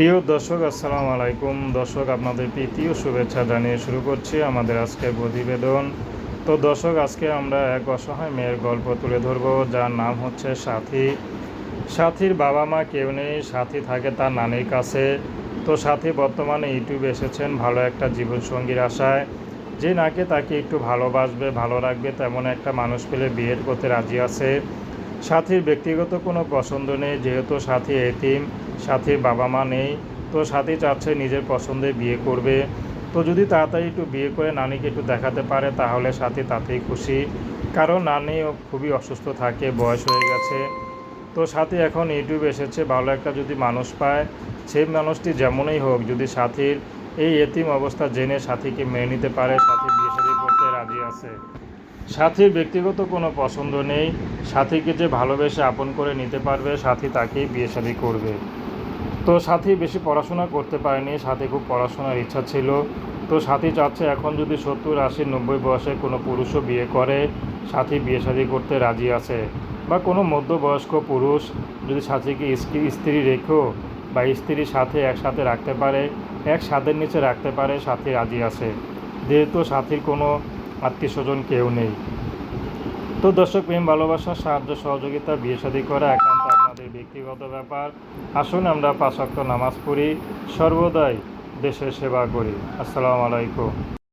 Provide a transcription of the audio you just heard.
প্রিয় দর্শক, আসসালামু আলাইকুম। দর্শক, আপনাদের প্রীতীয় শুভেচ্ছা জানিয়ে শুরু করছি আমাদের আজকের প্রতিবেদন। তো দর্শক, আজকে আমরা এক অসহায় মেয়ের গল্প তুলে ধরব, যার নাম হচ্ছে সাথী। সাথীর বাবা মা কেউ নেই, সাথী থাকে তার নানির কাছে। তো সাথী বর্তমানে ইউটিউবে এসেছেন ভালো একটা জীবনসঙ্গীর আশায়। যে নাকে তাকে একটু ভালোবাসবে, ভালো রাখবে, তেমন একটা মানুষ পেলে বিয়ের করতে রাজি আছে। সাথীর ব্যক্তিগত কোনো পছন্দ নেই, যেহেতু সাথী এতিম, সাথীর বাবা মা নেই, তো সাথী চাচ্ছে নিজের পছন্দে বিয়ে করবে। তো যদি তাড়াতাড়ি একটু বিয়ে করে নানিকে একটু দেখাতে পারে, তাহলে সাথী তাতেই খুশি। কারণ নানিও খুবই অসুস্থ থাকে, বয়স হয়ে গেছে। তো সাথী এখন ইউটিউবে এসেছে, ভালো একটা যদি মানুষ পায়, সেই মানুষটি যেমনই হোক যদি সাথীর এই এতিম অবস্থা জেনে সাথীকে মেনে নিতে পারে, সাথী বিয়ে করতে রাজি আছে। সাথীর ব্যক্তিগত কোনো পছন্দ নেই। সাথীকে যে ভালোবেসে আপন করে নিতে পারবে, সাথী তাকেই বিয়ে শাদী করবে। তো সাথী বেশি পড়াশোনা করতে পারেনি, সাথী খুব পড়াশোনার ইচ্ছা ছিল। তো সাথী চাচ্ছে এখন যদি সত্তর, আশি, নব্বই বয়সে কোনো পুরুষও বিয়ে করে, সাথী বিয়ে শাদী করতে রাজি আছে। বা কোনো মধ্যবয়স্ক পুরুষ যদি সাথীকে স্ত্রী- রেখেও বা স্ত্রীর সাথে একসাথে রাখতে পারে, এক ছাদের নিচে রাখতে পারে, সাথী রাজি আছে। যেহেতু সাথীর কোনো আত্মীয় স্বজন কেউ নেই। তো দর্শক প্রেম, ভালোবাসা, সাহায্য, সহযোগিতা, বিয়ে শাদী করা একান্ত আপনাদের ব্যক্তিগত ব্যাপার। আসুন আমরা পাঁচ নামাজ পড়ি, সর্বদাই দেশের সেবা করি। আসসালামু আলাইকুম।